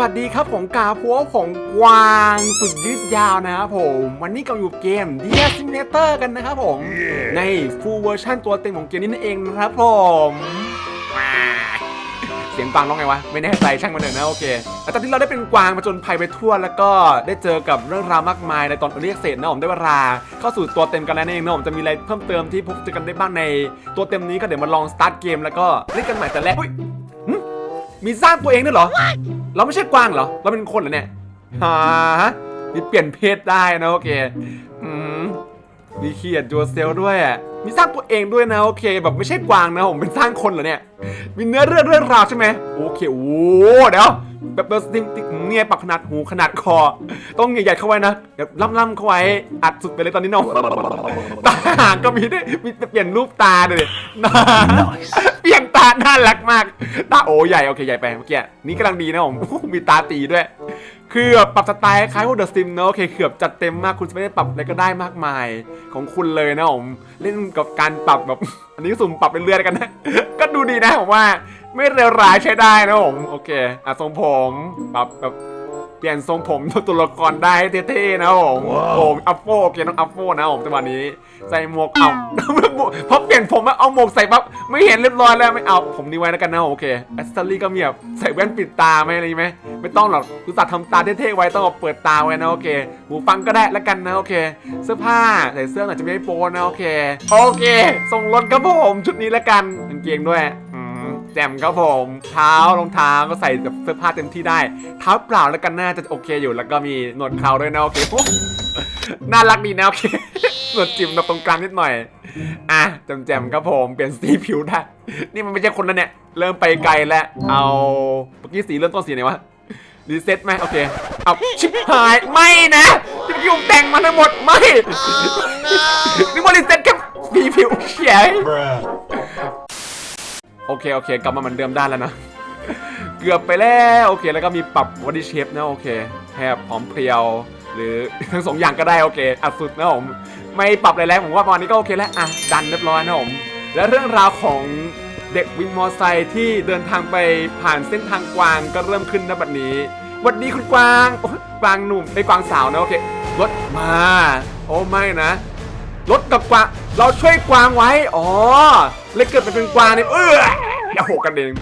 วัสดีครับผมกาพัวของกวางสุดยืดยาวนะครับผม วันนี้ก็อยู่เกม d e a Simulator กันนะครับผมใน full version ตัวเต็มของเกมนี้นั่นเองนะครับผมว้ายเสียงกวางร้องไงวะ ไม่แน่ใจช่างมันเถอะนะโอเคแต่ตอนที่เราได้เป็นกวางมาจนภัยไปทั่ว แล้วก็ได้เจอกับเรื่องราวมากมายในตอนเรียกเสร็จนะผมได้เวลาเข้าสู่ตัวเต็มกันแล้วนั่นเองนะผมจะมีอะไรเพิ่มเติมที่พบเจอกันได้บ้างในตัวเต็มนี้ก็เดี๋ยวมาลองสตาร์ทเกมแล้วก็เล่นกันใหม่แต่แรกอุ๊ยหึมีสร้างตัวเองด้วยเหรอ เราไม่ใช่กวางเหรอ เราเป็นคนเหรอเนี่ยฮะมีเปลี่ยนเพศได้นะโอเค อืมมีเขียนจัวเซลด้วยอะมีสร้างตัวเองด้วยนะโอเค แบบไม่ใช่กวางนะผมเป็นสร้างคนเหรอเนี่ย มีเนื้อเรื่องเรื่องราวใช่ไหมโอเคโอ้เดี๋ยวแบบแบบติ๊กติ๊กเนี่ยปรับขนาดหูขนาดคอ ต้องใหญ่ๆเข้าไว้นะแบบล่ำๆเข้าไว้อัดสุดไปเลยตอนนี้น้องตาหางก็มีด้วยมีเปลี่ยนรูปตาเลยนะเปลี่ย นตาน่ารักมาก ตาโอ้ใหญ่ โอเค ใหญ่ไปเมื่อกี้นี่กำลังดีนะผม มีตาตีด้วย คือแบบปรับสไตล์คล้ายพวกเดอะซิมเนอะโอเคเกือบจัดเต็มมากคุณจะไม่ได้ปรับอะไรก็ได้มากมาย ของคุณเลยนะผม เล่นกับการปรับแบบ อันนี้สุ่มปรับเป็นเรื่อยกันนะ ก็ดูดีนะผมว่า ไม่เลวร้ายใช้ได้นะผม โอเค อะทรงผม ปรับแบบ เปลี่ยนทรงผมตัวละครได้เท่ๆนะผมโอ้อัฟโฟโอเคน้องอัฟโฟนะผมจังหวะนี้ ใส่หมวกเอาพอเปลี่ยนผมอะเอาหมวกใส่ปั๊บไม่เห็นเรียบร้อยแล้วไม่เอาผมนี่ไว้แล้วกันนะโอเคแอสเตอรี่ก็มีแบบใส่แว่นปิดตาไหมอะไรไหมไม่ต้องหรอกอุตส่าห์ทำตาเท่ๆไว้ต้องเอาเปิดตาไว้นะโอเคหูฟังก็ได้แล้วกันนะโอเค เสื้อผ้าใส่เสื้อหน่อยจะไม่โป๊นะโอเคโอเคส่งรถครับผมชุดนี้แล้วกันกางเกงด้วยอืม แจ่มครับผม เท้ารองเท้าก็ใส่แบบเสื้อผ้าเต็มที่ได้ เท้าเปล่าแล้วกันน่าจะโอเคอยู่ แล้วก็มีหนวดเขาด้วยนะโอเคน่ารักดีนะโอเคส่วนจิ๋มตรงกลางนิดหน่อย อะแจมๆครับผมเปลี่ยนสีผิวได้ นี่มันไม่ใช่คนแล้วเนี่ย เริ่มไปไกลแล้ว เอาเมื่อกี้สีเริ่มต้นสีไหนวะรีเซ็ตไหมโอเค เอาชิบหายไม่นะที่เมื่อกี้ผมแต่งมาทั้งหมดไม่นี่มันรีเซ็ตแค่สีผิวเฉย โอเคโอเค กลับมาเหมือนเดิมได้แล้วนะ เกือบไปแล้วโอเค แล้วก็มีปรับวอดี้เชฟนะโอเคแฮบผอมเพรียว หรือทั้งสองอย่างก็ได้โอเคอัดสุดนะผมไม่ปรับอะไรแล้วผมว่าประมาณนี้ก็โอเคแล้วอะดันเรียบร้อยนะผมและเรื่องราวของเด็กวินมอไซค์ที่เดินทางไปผ่านเส้นทางกวางก็เริ่มขึ้นนะบัดนี้วันดีคุณกวางกวางหนุ่มไอ้กวางสาวนะโอเครถมา โอ้ไม่นะรถกับกวางเราช่วยกวางไว้อ๋อ เลยเกิดมาเป็นกวางเนี่ยเออโอ้โหกกันเอง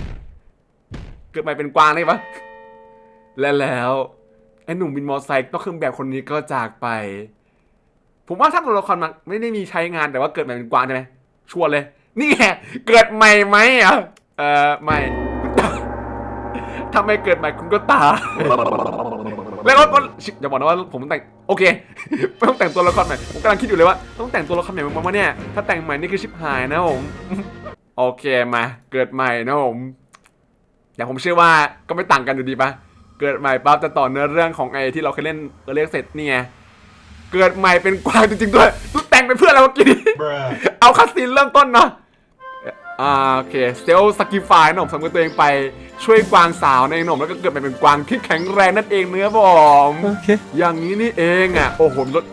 เกิดมาเป็นกวางได้ปะและแล้วไอ้หนุ่มวินมอไซค์ต้องเครื่องแบบคนนี้ก็จากไป ผมว่าถ้าตัวละครมันไม่ได้มีใช้งานแต่ว่าเกิดใหม่เป็นกวางใช่ไหมชัวร์เลย นี่ไงเกิดใหม่ไหมอะเออไม่ถ้าไม่เกิดใหม่คุณก็ตายแล้วก็อย่าบอกนะว่าผมต้องแต่ง โอเคไม่ต้องแต่งตัวละครใหม่ผมกำลังคิดอยู่เลยว่าต้องแต่งตัวละครใหม่มาเนี่ยถ้าแต่งใหม่นี่คือชิบหายนะผมโอเคมา เกิดใหม่นะผมแต่ผมเชื่อว่าก็ไม่ต่างกันอยู่ดีปะเกิดใหม่ปั๊บจะต่อเนื้อเรื่องของไอ้ที่เราเคยเล่นเออเรียกเสร็จนี่ไงเกิดใหม่เป็นกวางจริงๆด้วยตุ๊แต่งเป็นเพื่อนเราเมื่อกี้นี้เอาคัสซีนเริ่มต้นเนาะ อ่าโอเคเซลสกิฟายนะผมสำกับตัวเองไปช่วยกวางสาวในหนุ่มแล้วก็เกิดใหม่เป็นกวางที่แข็งแรงนั่นเองเนื้อผมโอเคอย่างนี้นี่เองอะโอ้โหรถ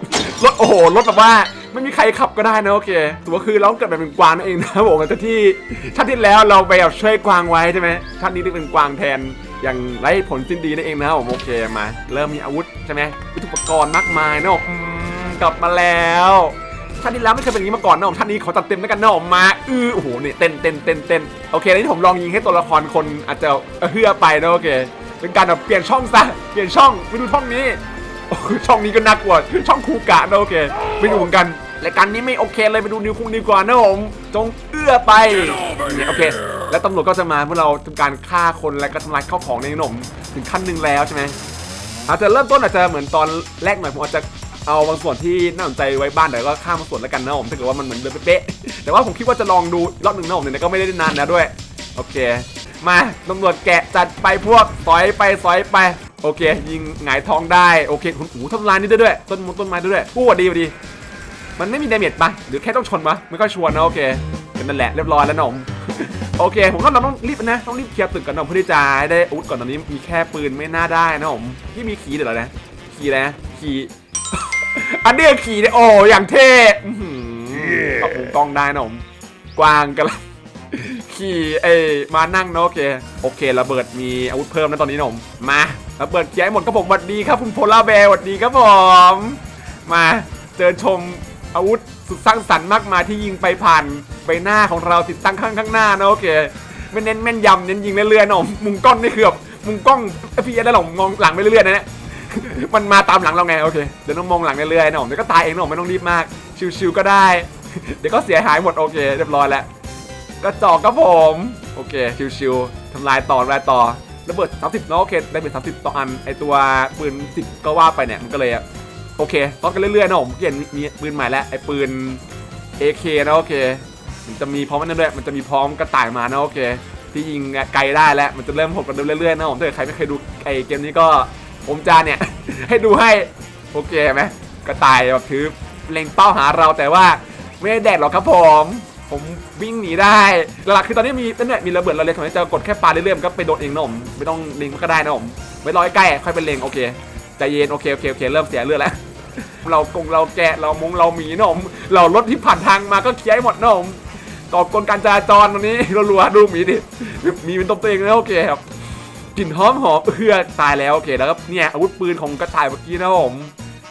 รถโอ้โหรถแบบว่าไม่มีใครขับก็ได้นะโอเคถือว่าคือเราเกิดใหม่เป็นกวางนั่นเองนะผมแต่ที่ชาติที่แล้วเราไปแบบช่วยกวางไว้ใช่ไหมชาตินี้ได้เป็นกวางแทนอย่างไร้ผลสิ้นดีนั่นเองนะครับผมโอเคมา เริ่มมีอาวุธใช่ไหมยุทธุปกรณ์มากมายนะผมอืมกลับมาแล้ว ชาติที่แล้วไม่เคยเป็นอย่างนี้มาก่อนนะผมชาตินี้ขอจัดเต็มแล้วกันนะผมมาอือโอ้โหเนี่ยเต้นเต้นเต้นเต้นโอเคแล้วที่ผมลองยิงให้ตัวละครคนอาจจะเฮือไปนะโอเคเป็นการแบบเปลี่ยนช่องซะเปลี่ยนช่องไปดูช่องนี้โอ้ช่องนี้ก็น่ากลัวช่องคูกะนะโอเคไปดูเหมือนกันรายการนี้ไม่โอเคเลยไปดูนิวคุงดีกว่านะผมจงเอื้อไปเนี่ยโอเค แล้วตำรวจก็จะมาเมื่อเราทำการฆ่าคนและก็ทำลายข้าวของในขนมถึงขั้นหนึ่งแล้วใช่ไหมอาจจะเริ่มต้นอาจจะเหมือนตอนแรกหน่อยผมอาจจะ เอาบางส่วนที่น่าสนใจไว้บ้านแต่ก็ข้ามบางส่วนแล้วกันนะผมถ้าเกิดว่ามันเหมือนเดิมเป๊ะแต่ว่าผมคิดว่าจะลองดูรอบหนึ่งนะผมเนี่ยก็ไม่ได้นานแล้วด้วย โอเค มาตำรวจแกะจัดไปพวกสอยไปสอยไป โอเค ยิงหงายท้องได้โอเคคุณหูทำลายนี่ด้ด้วยต้นมงต้นไม้ด้ด้วยอู้ดดีดี มันไม่มีดาเมจปะหรือแค่ต้องชนปะไม่ค่อยชวนนะโอเคเป็นนั่นแหละเรียบร้อยแล้วนมโอเค ผมว่าเราต้องรีบนะ ต้องรีบเคลียร์ตึกกันนมเพื่อที่จะได้อาวุธก่อนตอนนี้มีแค่ปืนไม่น่าได้นะผมที่มีขีเดี๋ยวนะขีอะไรนะขี อันนี้ก็ขีเนี่ยโอ้อย่างเท่อื้อหือปรับปรุงกล้องได้นะผมกวางกันละขี่เอ้ยมานั่งเนอะโอเค โอเคระเบิดมีอาวุธเพิ่มนะตอนนี้นะผมมาระเบิดเกียร์ให้หมดครับผมสวัสดีครับคุณโพลาร์แบร์สวัสดีครับผมมาเจอชมอาวุธสุดสร้างสรรค์มากมายที่ยิงไปผ่านใบหน้าของเราติดตั้งข้างข้างหน้านะโอเคไม่เน้นแม่นยำเน้นยิงเรื่อยๆนะผมมุมกล้องนี่คือแบบมุมกล้องเอ้ยพี่ได้หรอมองหลังไปเรื่อยๆนะเนี่ย มันมาตามหลังเราไงโอเคเดี๋ยวต้องมองหลังเรื่อยๆนะผมเดี๋ยวก็ตายเองนะผมไม่ต้องรีบมาก ชิวๆก็ได้ เดี๋ยวก็เสียหายหมดโอเคเรียบร้อยแล้วกระจอกครับผมโอเคชิวๆทำลายต่อทำลายต่อระเบิด30เนาะโอเคได้เบิด30ต่ออันไอตัวปืน10ก็ว่าไปเนี่ยมันก็เลยอะโอเคต่อกันเรื่อยๆนะผมเปลี่ยนมีปืนใหม่แล้วไอปืน AK นะโอเค มันจะมีพร้อมมันด้วยมันจะมีพร้อมกระต่ายมานะโอเคที่ยิงไกลได้แล้วมันจะเริ่มหดกันเรื่อยๆนะผมถ้าใครไม่เคยดูไอเกมนี้ก็ ผมจะเนี่ย ให้ดูให้ โอเคไหมกระต่ายแบบถือเล็งเป้าหาเราแต่ว่าไม่ได้แดดหรอกครับผม ผมวิ่งหนีได้หลักๆคือตอนนี้มีนั่นแหละมีระเบิดเราเลยทำให้จะกดแค่ปาเรื่อยๆก็ไปโดนเองนะผมไม่ต้องเล็งก็ได้นะผมไม่รอให้ใกล้ค่อยไปเล็งโอเคใจเย็นโอเคโอเคโอเคเริ่มเสียเลือดแล้วเรากงเราแกะเรามงเราหมีนมเรารถที่ผ่านทางมาก็เคลียร์หมดนมต่อกลการจราจรตรงนี้รัวๆดูหมีดิมีเป็นตบตัวเองแล้วโอเคครับ กลิ่นหอมหอมเพื่อตายแล้วโอเคแล้วก็เนี่ยอาวุธปืนของกระต่ายเมื่อกี้นะผม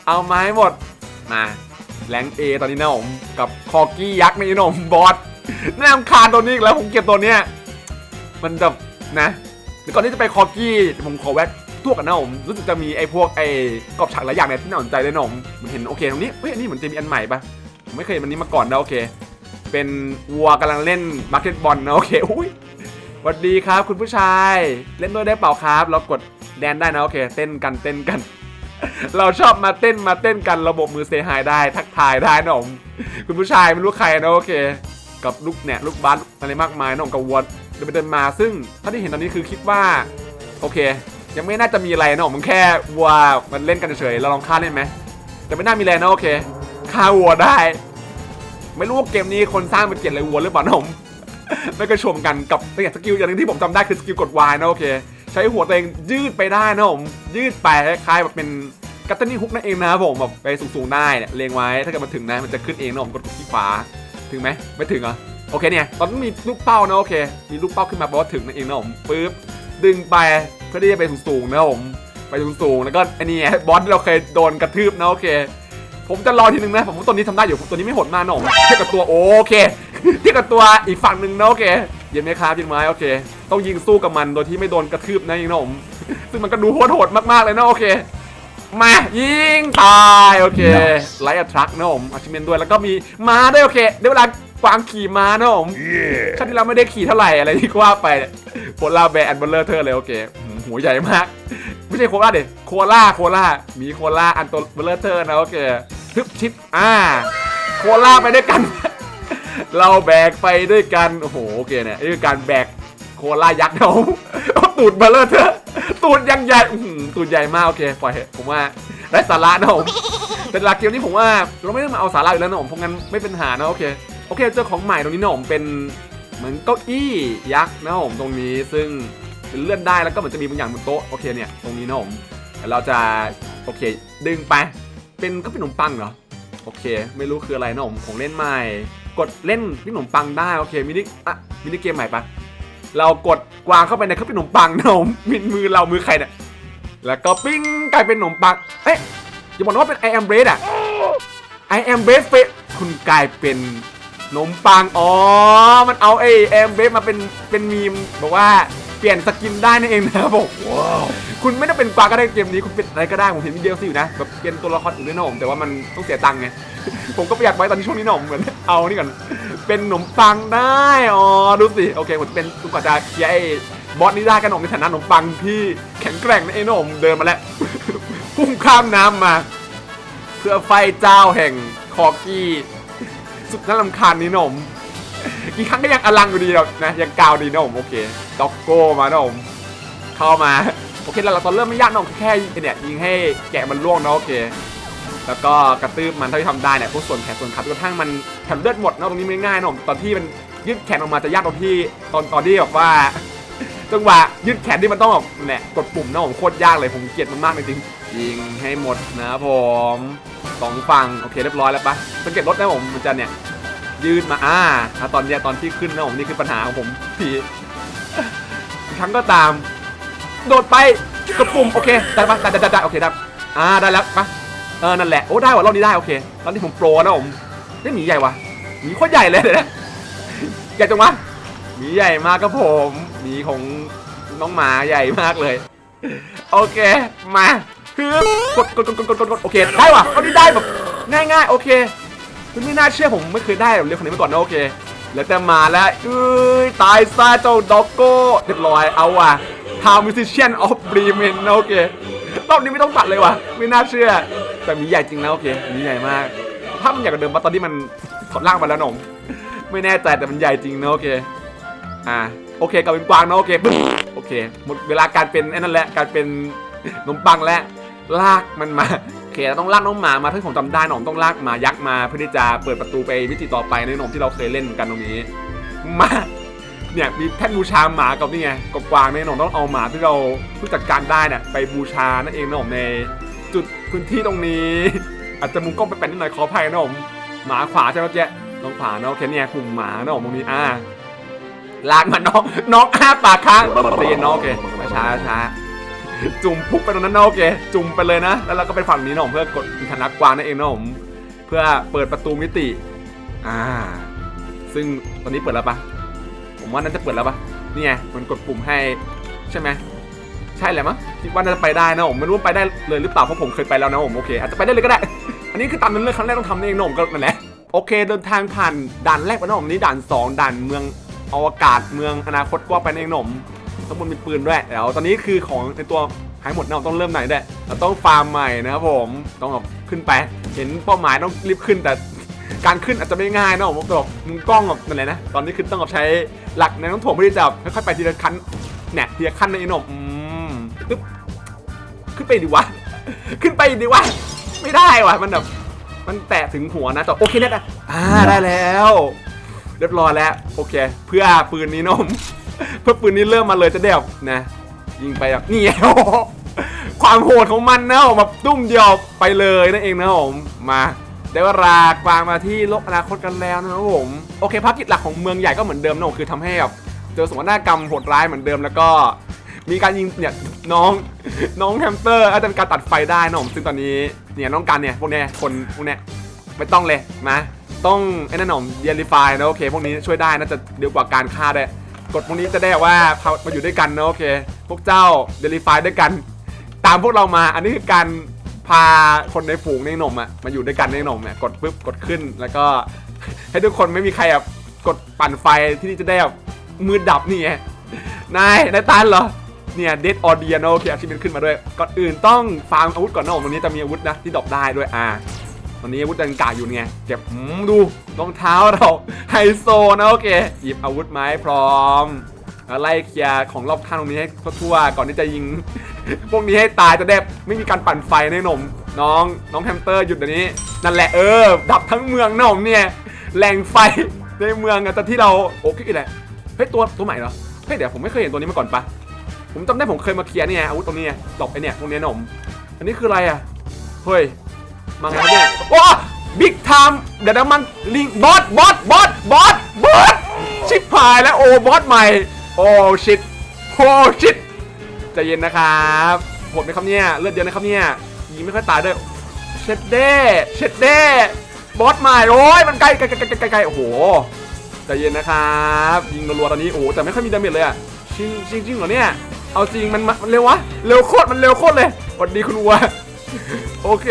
เอาไม้หมดมาแรงเอตอนนี้นะผมกับคอกี้ยักษ์นี่นะผมบอสน่ารำคาญตัวนี้แล้วผมเก็บตัวเนี้ยมันแบบนะก่อนที่จะไปคอกี้ผมขอแวะทั่วกันนะผมรู้สึกจะมีไอ้พวกไอ้กรอบฉากหลายอย่างเนี่ยที่น่าสนใจเลยนะผมมันเห็นโอเคตรงนี้เฮ้ยนนี้เหมือนจะมีอันใหม่ปะผมไม่เคยเห็นอันนี้มาก่อนนะโอเค เป็นวัวกำลังเล่นบาสเกตบอลนะโอเคอุ้ย สวัสดีครับคุณผู้ชาย เล่นด้วยได้เปล่าครับ เรากดแดนได้นะโอเค เต้นกันเต้นกัน เราชอบมาเต้นมาเต้นกันระบบมือเซฮายได้ ทักทายได้นะผมคุณผู้ชายไม่รู้ใครนะโอเค กับลูกเนี่ยลูกบาสอะไรมากมายนะผมกับวัวเดินไปเดินมาซึ่งถ้าที่เห็นตอนนี้คือคิดว่า โอเค ยังไม่น่าจะมีอะไรนะผมมันแค่วัวมันเล่นกันเฉยเราลองฆ่าเล่นไหมแต่ไม่น่ามีอะไรนะโอเคฆ่าวัวได้ ไม่รู้ว่าเกมนี้คนสร้างเป็นเกลียดอะไรวัวหรือเปล่านะผม ไม่ก็ชมกันกับเนี่ยสกิลอย่างหนึงที่ผมจำได้คือสกิลกด Y นะโอเค ใช้หัวตัวเองยืดไปได้นะผมยืดไปคล้ายๆแบบเป็นกัตเตอร์นี่ฮุกนั่นเองนะครับผมแบบไปสูงๆได้เนี่ยเลงไว้ถ้าเกิดมันถึงนะมันจะขึ้นเองนะผมกดที่ขวาถึงไหมไม่ถึงเหรอโอเคเนี่ยตอนนั้มีลูกเป้านะโอเค มีลูกเป้าขึ้นมาแปลว่าถึงนั่นเองนะผมปึ๊บดึงไปเพื่อที่จะไปสูงๆนะผมไปสูงๆแล้วก็ไอ้นี่บอสที่เราเคยโดนกระทืบนะโอเค ผมจะรอทีนึงนะผมว่าตัวนี้ทำได้อยู่ตัวนี้ไม่หดมากนะผมเทียบกับตัวโอเค เทียบกับตัวอีกฝั่งหนึ่งนะโอเคเย็นไหมครับยิงไหมโอเค ต้องยิงสู้กับมันโดยที่ไม่โดนกระทืบนะยิงนะผมซึ่งมันก็ดูโหดโหดๆมากๆเลยนะโอเคมายิงตายโอเคไลท์อัทรักนะผมอาชิเมนด้วยแล้วก็มีม้าด้วยโอเคได้เวลากวางขี่ม้านะผมชาติที่เราไม่ได้ขี่เท่าไหร่อะไรที่ว่าไปโคลาแบร์แอนเบลเลอร์เธอเลยโอเคหืมหัวใหญ่มาก ไม่ใช่โคลาเด็โคลาโคลามีโคลาอันตัวเบลเลอร์เธอนะโอเคทึบชิปอ่าโคลาไปด้วยกัน เราแบกไปด้วยกัน โอ้โหโอเคเนี่ยนี่คือการแบกโคลายักษ์นะผมตูดเบลเลอเธอตูดยังใหญ่ตูดใหญ่มากโอเคปล่อยผมว่าได้สาระนะผมเป็นหลักเกมนี้ผมว่าเราไม่ได้มาเอาสาระอยู่แล้วนะผมเพราะงั้นไม่เป็นหานะโอเคโอเคเจอของใหม่ตรงนี้นะผมเป็นเหมือนเก้าอี้ยักษ์นะผมตรงนี้ซึ่งเป็นเลื่อนได้แล้วก็เหมือนจะมีบางอย่างบนโต๊ะโอเคเนี่ยตรงนี้นะผมเดี๋ยวเราจะโอเค ดึงไป เป็นก็เป็นขนมปังเหรอโอเค ไม่รู้คืออะไรนะผมของเล่นใหม่ กดเล่นขนมปังได้โอเคมินิอะมินิเกมใหม่ปะเรากดกวางเข้าไปในข้าเป็นขนมปังนะผมมินมือเรามือใครเนี่ยแล้วก็ปิ้งกลายเป็นขนมปังเอ๊ะอย่าบอกนะว่าเป็น I am bread อะ่ะ I am bread f a คุณกลายเป็นขนมปังอ๋อมันเอาไอ้ I am bread มาเป็นเป็นมีมบอกว่า เปลี่ยนสกินได้นั่นเองนะครับผมคุณไม่ได้เป็นกวางก็ได้เกมนี้คุณเป็นอะไรก็ได้ผมเห็นมีเดียวสิอยู่นะแบบเปลี่ยนตัวละครอื่นด้วยนะผมแต่ว่ามันต้องเสียตังค์ไงผมก็ประหยัดไว้ตอนนี้ช่วงนี้หน่อมเหมือนเอานี่ก่อนเป็นขนมปังได้อ๋อดูสิโอเคผมจะเป็นทุกกว่าจะเคลียร์ไอ้บอสนี้ได้กันหนมในฐานะขนมปังที่แข็งแกร่งนะไอ้หนมเดินมาแล้วพุ่งข้ามน้ำมา เพื่อไฟเจ้าแห่งคอกี้สุดน่ารำคาญนี่หนมกี่ครั้งก็ยังอลังอยู่ดีหรอกนะยังกาวดีนะผมโอเค ด็อกโก้มานะผมเข้ามาโอเคแล้วเราตอนเริ่มไม่ยากนะผมแค่เนี่ยยิงให้แกะมันล่วงนะโอเค แล้วก็กระตืบมันเท่าที่ทำได้เนี่ยพวกส่วนแขนส่วนขาจนกระทั่งมันแถมเลือดหมดเนอะตรงนี้ไม่ง่ายเนอะตอนที่มันยืดแขนออกมาจะยากตรงที่ตอนตอนที่แบบว่าจังหวะยืดแขนที่มันต้องแบบเนี่ยกดปุ่มเนอะผมโคตรยากเลยผมเกลียดมันมากจริงยิงให้หมดนะผมสองฝั่งโอเคเรียบร้อยแล้วปะสังเกตรถนะผมมันจะเนี่ยยืดมาอ่าตอนเนี้ยตอนที่ขึ้นนะผมนี่คือปัญหาของผมพี่ อีกครั้งก็ตาม โดดไปกดปุ่มโอเคได้ปะได้ได้ได้โอเคได้อ่าได้แล้วปะเออนั่นแหละโอ้ได้ว่ะรอบนี้ได้โอเครอบนี้ผมโปรนะผมได้หมีใหญ่วะหมีโคตรใหญ่เลยเดี๋ยวนะใหญ่จังวะหมีใหญ่มากครับผมหมีของน้องหมาใหญ่มากเลย โอเคมาคือกดกดกดกดกดกดโอเคได้ว่ะรอบนี้ได้แบบง่ายๆโอเคคุณไม่น่าเชื่อผมไม่เคยได้แบบเรื่องคนนี้มาก่อนนะโอเค แล้วแต่มาแล้วเอ้ยตายซะเจ้าด็อกโก้เรียบร้อยเอาว่ะทาวมิวสิเชียนออฟบรีเมนโอเครอบนี้ไม่ต้องตัดเลยว่ะไม่น่าเชื่อ แต่มีใหญ่จริงนะโอเคมีใหญ่มาก ถ้ามันใหญ่กว่าเดิมปะตอนนี้มันถอดร่างมาแล้วหนมไม่แน่ใจแต่มันใหญ่จริงนะโอเคอ่าโอเคกลับเป็นกวางนะโอเคปึ๊บโอเคหมดเวลาการเป็นไอ้นั่นแหละการเป็นขนมปังแล้วลากมันมา เคเราต้องลากน้องหมามาถ้าผมจำได้หนอมต้องลากหมายักษ์มาเพื่อที่จะเปิดประตูไปวิธีต่อไปในหนอมที่เราเคยเล่นกันตรงนี้ มาเนี่ยมีแท่นบูชาหมากับนี่ไงกับกวางเนี่ยหนอมต้องเอาหมาที่เราเพิ่งจัดการได้เนี่ยไปบูชานั่นเองนะหนอมในจุดพื้นที่ตรงนี้ อาจจะมุมกล้องไปแปลนิดหน่อยขออภัยนะหนอมหมาขวาใช่ไหมเจ๊น้องขวาเนาะโอเคเนี่ยกลุ่มหมานะหนอมตรงนี้อ่าลากมาน้องน้องอ้าปากค้างใจเย็นเนาะโอเคมาช้าช้า จุ่มปุ๊บไปตรงนั้นนะโอเค จุ่มไปเลยนะ แล้วเราก็ไปฝั่งนี้นะผมเพื่อกดอินทนักกวางนั่นเองนะผมเพื่อเปิดประตูมิติ อ่า ซึ่งตอนนี้เปิดแล้วปะผมว่าน่าจะเปิดแล้วปะนี่ไงมันกดปุ่มให้ใช่ไหมใช่แหละมั้งคิดว่าน่าจะไปได้นะผมไม่รู้ว่าไปได้เลยหรือเปล่าเพราะผมเคยไปแล้วนะผมโอเคอาจจะไปได้เลยก็ได้ อันนี้คือตามนั้นเลยครั้งแรกต้องทำเองนะผมก็นั่นแหละโอเคเดินทางผ่านด่านแรกไปนะผมนี่ด่านสองด่านเมืองอวกาศเมืองอนาคตก็ไปเองนะผม ทั้งหมดมีปืนด้วยเดี๋ยวตอนนี้คือของในตัวหายหมดนะเราต้องเริ่มไหนด้วยเราต้องฟาร์มใหม่นะครับผมต้องแบบขึ้นไป เห็นเป้าหมายต้องรีบขึ้นแต่การขึ้นอาจจะไม่ง่ายนะผมแบบมุมกล้องแบบอะไรนะ ตอนนี้คือต้องแบบใช้หลักในต้องถ่วงเพื่อที่จะค่อยๆไปทีละขั้นเนี่ยทีละขั้นในหนมอืมตึ๊บขึ้นไปดิวะ ขึ้นไปดิวะ ไม่ได้วะมันแบบมันแตะถึงหัวนะแต่โอเคเนี่ยนะอ่าได้แล้ว เรียบร้อยแล้ว โอเค เพื่อปืนนี้นม เพื่อปืนนี้เริ่มมาเลยจะได้แบนะ ยิงไปแบบนี่ไงโอ้โหความโหดของมันนะผมแบบตุ้มเดียวไปเลยนั่นเองนะผมมาได้เวลากวางมาที่โลกอนาคตกันแล้วนะครับผมโอเคภารกิจหลักของเมืองใหญ่ก็เหมือนเดิมนะผมคือทำให้แบบเจอสมนากรรมโหดร้ายเหมือนเดิมแล้วก็มีการยิงเนี่ยน้องน้องแฮมสเตอร์อาจจะมีการตัดไฟได้นะผมซึ่งตอนนี้เนี่ยน้องกันเนี่ยพวกเนี้ยคนพวกเนี้ยไม่ต้องเลยมาต้องไอ้นั่นหนอมเดลิฟายนะโอเคพวกนี้ช่วยได้น่าจะเร็วกว่าการฆ่าได้ กฎพวกนี้จะได้ว่าพามาอยู่ด้วยกันนะโอเค พวกเจ้าเดลิฟายด้วยกัน ตามพวกเรามา อันนี้คือการพาคนในฝูงในหนมอะมาอยู่ด้วยกันในหนมอะกดปุ๊บกดขึ้นแล้วก็ ให้ทุกคนไม่มีใครแบบกดปั่นไฟที่นี่จะได้แบบมือดับนี่ไงนายนายตันเหรอเนี่ยเดดออเดียโนโอเคอาชีพขึ้นมาด้วยก่อนอื่นต้องฟาร์มอาวุธก่อนนะผมวันนี้จะมีอาวุธนะที่ดรอปได้ด้วยอ่า วันนี้อาวุธดังก่าอยู่ไงเก็บหืมดูรองเท้าเราไฮโซนะโอเคหยิบอาวุธไม้พร้อมแล้วไล่เคลียร์ของรอบข้างตรงนี้ให้ทั่วๆก่อนที่จะยิง พวกนี้ให้ตายจะได้ไม่มีการปั่นไฟในหนม น้องน้องแฮมสเตอร์หยุดเดี๋ยวนี้ นั่นแหละเออ ดับทั้งเมืองหนมเนี่ยแรงไฟในเมืองอะแต่ที่เราโอ้คิดอะไรเฮ้ยตัวตัวใหม่เหรอเฮ้ยเดี๋ยวผมไม่เคยเห็นตัวนี้มาก่อนปะผมจำได้ผมเคยมาเคลียร์เนี่ยอาวุธตรงนี้ไงดอปไอเนี่ยพวกนี้หนม อันนี้คืออะไรอะเฮ้ย มาไงเนี่ยโอ้บิ๊กไทม์เดี๋ยวนะมันลิงบอสบอสบอสบอสบอสชิบหายแล้วโอ้บอสใหม่ โอ้ชิตโอ้ชิตใจเย็นนะครับโหดไหมครับเนี่ยเลือดเยอะนะครับเนี่ยยิงไม่ค่อยตายด้วยเช็ดเด้เช็ดเด้บอสใหม่โอ้ยมันใกล้ใกล้ใกล้ใกล้ใกล้โอ้โหใจเย็นนะครับยิงรัวๆตอนนี้โอ้แต่ไม่ค่อยมีดาเมจเลยอะจริงจริงจริงเหรอเนี่ยเอาจริงมันมันเร็ววะเร็วโคตรมันเร็วโคตรเลยสวัสดีคุณวัวโอเค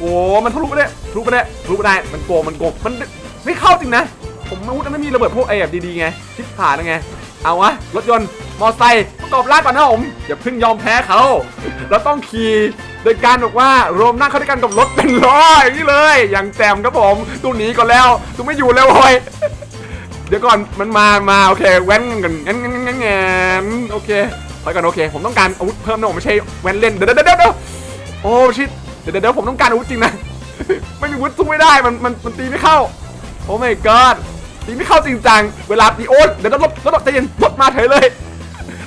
โอ้มันทะลุไปได้ทะลุไปได้ทะลุไปได้ มันโกงมันโกงมันไม่เข้าจริงนะ ผมอาวุธไม่มีระเบิดพวกไอ้แบบดีๆไงชิบขานะไง เอาวะ รถยนต์ มอเตอร์ไซค์ประกอบร่างก่อนนะผมอย่าเพิ่งยอมแพ้เขาเราต้องขี่โดยการบอกว่ารวมนั่งเข้าด้วยกันกับรถเป็นร้อยอย่างนี้เลย อย่างแจมครับผมตู้หนีก่อนแล้วตู้ไม่อยู่แล้วโว้ยเดี๋ยวก่อนมันมามาโอเคแว้นกันงั้นงั้นงั้นงั้นโอเคไปก่อนโอเค ผมต้องการอาวุธเพิ่มนะผมไม่ใช่แว้นเล่นเดี๋ยวเดี๋ยวเดี๋ยวเดี๋ยวโอ้ชิต เดี๋ยวเดี๋ยวเดี๋ยวผมต้องการอาวุธจริงนะ ไม่มีอาวุธสู้ไม่ได้มันมันมันตีไม่เข้า โอ้ my god ตีไม่เข้าจริงจังเวลาตีโอ๊ตเดี๋ยวรถรถรถใจเย็นรถมาเฉยเลย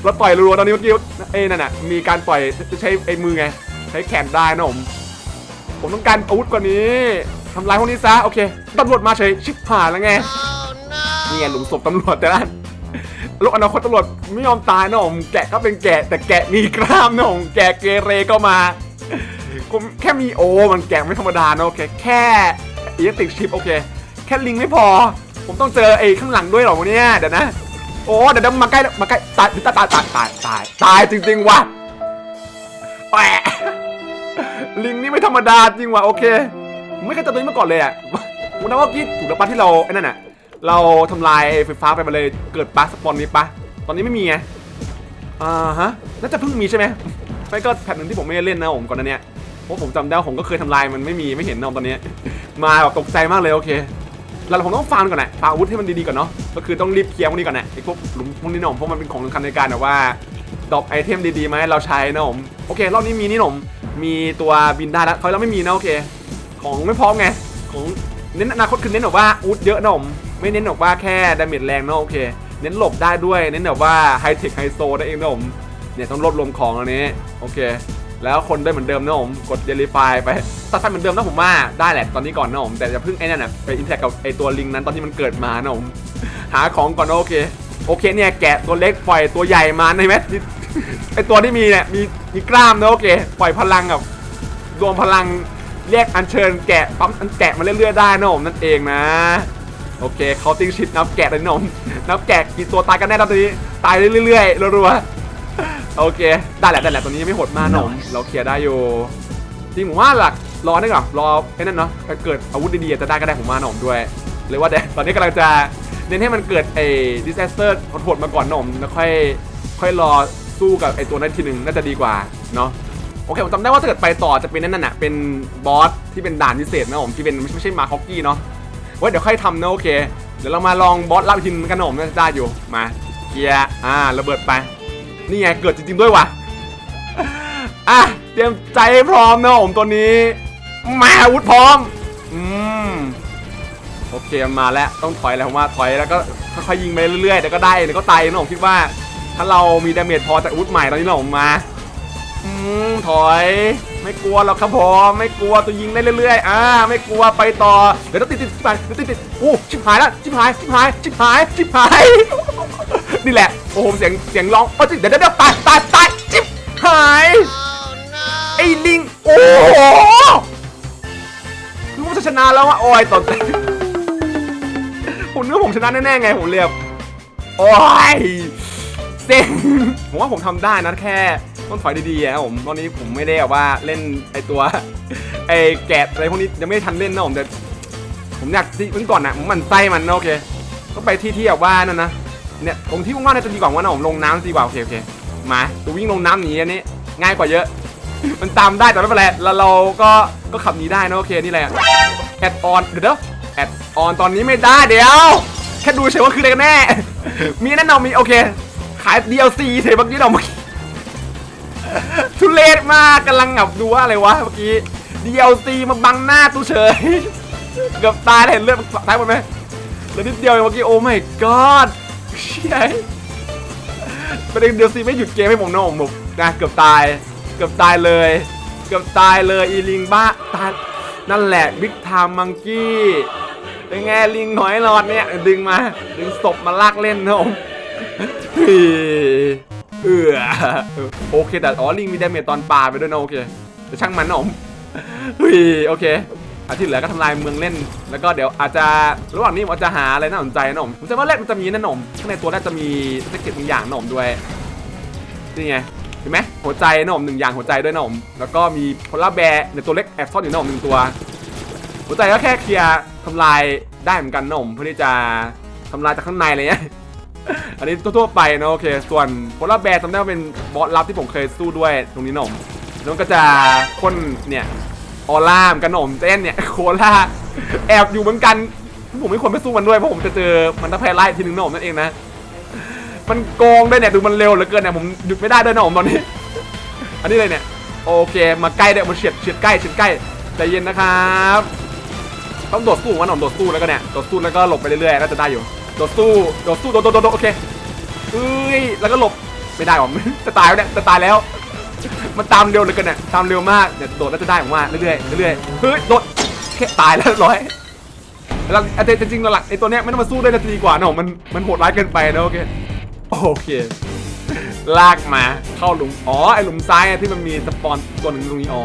รถปล่อยรัวๆตอนนี้เมื่อกี้เอ้ยนั่นน่ะมีการปล่อยใช้ไอ้มือไงใช้แขนได้นะผมผมต้องการอาวุธกว่านี้ทำลายพวกนี้ซะโอเคตำรวจมาเฉยชิบหายแล้วไงนี่ไงหลุมศพตำรวจแต่ละอันโลกอนาคตตำรวจไม่ยอมตายนะผมแกะก็เป็นแกะแต่แกะมีกล้ามนะผมแกะเกเรก็มา ผมแค่มีโอ มันแกะไม่ธรรมดานะโอเค แค่อิเล็กทริกชิปโอเค แค่ลิงไม่พอ ผมต้องเจอไอ้ข้างหลังด้วยเหรอวะเนี่ยเดี๋ยวนะ โอ้เดี๋ยวเดี๋ยวมาใกล้มาใกล้ตายตายตายตายตายตายตายจริงๆว่ะแปะลิงนี่ไม่ธรรมดาจริงว่ะโอเค ไม่เคยเจอตัวนี้มาก่อนเลยอะผมนึกว่ากี้ถูกแล้วปะที่เราไอ้นั่นน่ะเราทำลายไฟฟ้าไปมาเลยเกิดปะสปอนนี้ปะตอนนี้ไม่มีไงอ่าฮะน่าจะเพิ่งมีใช่ไหมไม่ก็แพทหนึ่งที่ผมไม่ได้เล่นนะผมก่อนนั้นเนี้ย เพราะผมจำได้ผมก็เคยทำลายมันไม่มีไม่เห็นนะตอนนี้ มาแบบตกใจมากเลยโอเคแล้วผมต้องฟาร์มก่อนนะฟาร์มอาวุธให้มันดีๆก่อนเนาะก็คือต้องรีบเคลียร์พวกนี้ก่อนนะไอ้พวกหลุมพวกนี้หน่อมเพราะมันเป็นของสำคัญในการแบบว่าดรอปไอเทมดีๆมาให้เราใช้นะผมโอเครอบนี้มีนี่หน่อมมีตัวบินได้แล้วเขาเราไม่มีนะโอเค ของไม่พร้อมไงของเน้นอนาคตคือเน้นแบบว่าอาวุธเยอะนะผมไม่เน้นแบบว่าแค่ดาเมจแรงนะโอเค เน้นหลบได้ด้วยเน้นแบบว่าไฮเทคไฮโซได้เองนะผมเนี่ยต้องรวบรวมของอันนี้โอเค แล้วคนได้เหมือนเดิมนะผมกดเดลิฟายไปตัดไฟเหมือนเดิมนะผมว่าได้แหละตอนนี้ก่อนนะผมแต่จะเพิ่งไอ้นั่นน่ะไปอินแทกกับไอ้ตัวลิงนั้นตอนที่มันเกิดมานะผมหาของก่อนนะโอเคโอเคเนี่ยแกะตัวเล็กปล่อยตัวใหญ่มาใช่ไหมไอ้ตัวที่มีเนี่ยมีมีกล้ามนะโอเคปล่อยพลังกับรวมพลังเรียกอัญเชิญแกะปั๊มอันแกะมาเรื่อยๆได้นะผมนั่นเองนะโอเคเขาติ้งชิดนับแกะเลยนะผมนับแกะกี่ตัวตายกันแน่ตอนนี้ตายเรื่อยๆรัวๆ โอเค ได้แหละได้แหละตัวนี้ยังไม่โหดมากหนอมเราเคลียร์ได้อยู่จริงผมว่าหลักรอได้ก่อนรอไอ้นั่นเนาะถ้าเกิดอาวุธดีๆจะได้ก็ได้ผมว่าหนอมด้วยเลยว่าแต่ตอนนี้กำลังจะเน้นให้มันเกิดไอ้ดิสแอสเตอร์โหดๆมาก่อนหนอมแล้วค่อยค่อยรอสู้กับไอ้ตัวนั้นทีหนึ่งน่าจะดีกว่าเนาะโอเคผมจำได้ว่าถ้าเกิดไปต่อจะเป็นนั่นน่ะเป็นบอสที่เป็นด่านพิเศษนะผมที่เป็นไม่ใช่มาฮอกกี้เนาะไว้เดี๋ยวค่อยทำนะโอเค เดี๋ยวเรามาลองบอสรับทีนึงกันนะผมน่าจะได้อยู่มาเคลียร์อ่าระเบิดไป นี่ไงเกิดจริงๆด้วยว่ะอะเตรียมใจให้พร้อมนะผมตัวนี้มาอาวุธพร้อมอืมโอเคมันมาแล้วต้องถอยแล้วผมว่าถอยแล้วก็ค่อยๆยิงไปเรื่อยๆเดี๋ยวก็ได้เดี๋ยวก็ตายนะผมคิดว่า ถ้าเรามีดาเมจพอจากอาวุธใหม่ตอนนี้เราออกมา อืมถอย ไม่กลัวหรอกครับผมไม่กลัวตัวยิงได้เรื่อยๆอ่าไม่กลัวไปต่อเดี๋ยวต้องติดติดไปเดี๋ยวติดติดโอ้ชิบหายแล้วชิบหายชิบหายชิบหายชิบหายนี่แหละโอ้โหเสียงเสียงร้องโอ้ยเดี๋ยวเดี๋ยวเดี๋ยวตายตายตายชิบหายไอ้ลิงโอ้โหรู้ว่าจะชนะแล้วว่าโอ้ยตอนผมนึกว่าผมชนะแน่ๆไงผมเรียบโอ้ยเซ็งผมว่าผมทำได้นะแค่ ต้องถอยดีๆอะผมตอนนี้ผมไม่ได้แบบว่าเล่นไอตัวไอแกะอะไรพวกนี้ยังไม่ได้ทันเล่นนะผมแต่ผมอยากที่เมื่อก่อนนะผมมันไส้มันนะโอเคต้องไปที่ที่แบบว่านั่นนะเนี่ยตรงที่ว่างๆน่าจะดีกว่าว่านะผมลงน้ำดีกว่าโอเคโอเคมาตัววิ่งลงน้ำหนีอันนี้ ง่ายกว่าเยอะ มันตามได้แต่ไม่เป็นไรแล้วเราก็ก็ขับหนีได้นะโอเคนี่แหละแอดออนเดี๋ยวเดี๋ยวแอดออนตอนนี้ไม่ได้เดี๋ยวแค่ดูเฉยว่าคืออะไรกันแน่ มีแน่นอนมีโอเค ขาย DLC เฉยเมื่อกี้เราเมื่อกี้ ทุเรศมากกำลังงับดูว่าอะไรวะเมื่อกี้ DLC มาบังหน้าตูเฉย เกือบตายเห็นเลือดมันตายหมดไหมเหลือนิดเดียวเองเมื่อกี้โอ้ my god เชี่ยประเด็น DLC ไม่หยุดเกมให้ผมนะผมผมนะเกือบตาย เกือบตายเลย เกือบตายเลยอีลิงบ้าตายนั่นแหละบิ๊กไทม์มังกี้เป็นไงลิงหอยหลอดเนี่ย ดึงมา ดึงศพมาลากเล่นนะผม เออโอเคแต่อ๋อลิงมีดาเมจตอนปลาไปด้วยนะโอเคแต่ช่างมันนะผมเฮ้ยโอเคอาทิตย์เหลือก็ทำลายเมืองเล่น แล้วก็เดี๋ยวอาจจะระหว่างนี้ผมอาจจะหาอะไรน่าสนใจนะผมผมจะว่าแรกมันจะมีนะหนมข้างในตัวน่าจะมีสเก็ตบางอย่างนะผมด้วยนี่ไงเห็นไหมหัวใจนะผมหนึ่งอย่างหัวใจด้วยนะผมแล้วก็มีพลาแบร์ในตัวเล็กแอบซ่อนอยู่นะผมหนึ่งตัว หัวใจก็แค่เคลียร์ทำลายได้เหมือนกันนะผมเพื่อที่จะทำลายจากข้างในอะไรเงี้ย อันนี้ทั่วไปนะโอเค ส่วนโพลาร์แบร์จำได้ว่าเป็นบอสลับที่ผมเคยสู้ด้วยตรงนี้หนะผมแล้วมันก็จะพ่นเนี่ยออร่ามกันนะผมเต้นเนี่ยโคล่าแอบอยู่เหมือนกันผมไม่ควรไปสู้มันด้วยเพราะผมจะเจอมันถ้าแพ้ไล่ทีนึงหนะผมนั่นเองนะมันโกงด้วยเนี่ยดูมันเร็วเหลือเกินเนี่ยผมหยุดไม่ได้ด้วยนะผมตอนนี้ อันนี้เลยเนี่ยโอเคมาใกล้เดี๋ยวมันเฉียดเฉียดใกล้เฉียดใกล้ใจเย็นนะครับต้องโดดสู้วะหน่อมโดดสู้แล้วก็เนี่ยโดดสู้แล้วก็หลบไปเรื่อยๆก็จะได้อยู่ โดดสู้โดดสู้โดดโดดโอเคเอ้ยแล้วก็หลบไม่ได้หรอจะตายแล้วเนี่ยจะตายแล้ว มันตามเร็วเลยกันเนี่ยตามเร็วมากเดี๋ยวโดดแล้วจะได้ผมว่าเรื่อยๆเรื่อยๆเฮ้ยโดดแค่ตายแล้วร้อยแล้วแต่จริงๆหลักไอ้ตัวเนี้ยไม่ต้องมาสู้ได้วะดีกว่าเนาะมันมันโหดร้ายเกินไปนะโอเคโอเค ลากมาเข้าหลุมอ๋อไอ้หลุมซ้ายที่มันมีสปอนตัวหนึ่งตรงนี้อ๋อ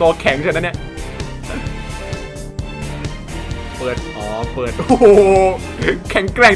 ตัวแข็งใช่ไหมเนี่ย ปิด อ๋อ เปิด โอ้โห แข็งแกร่ง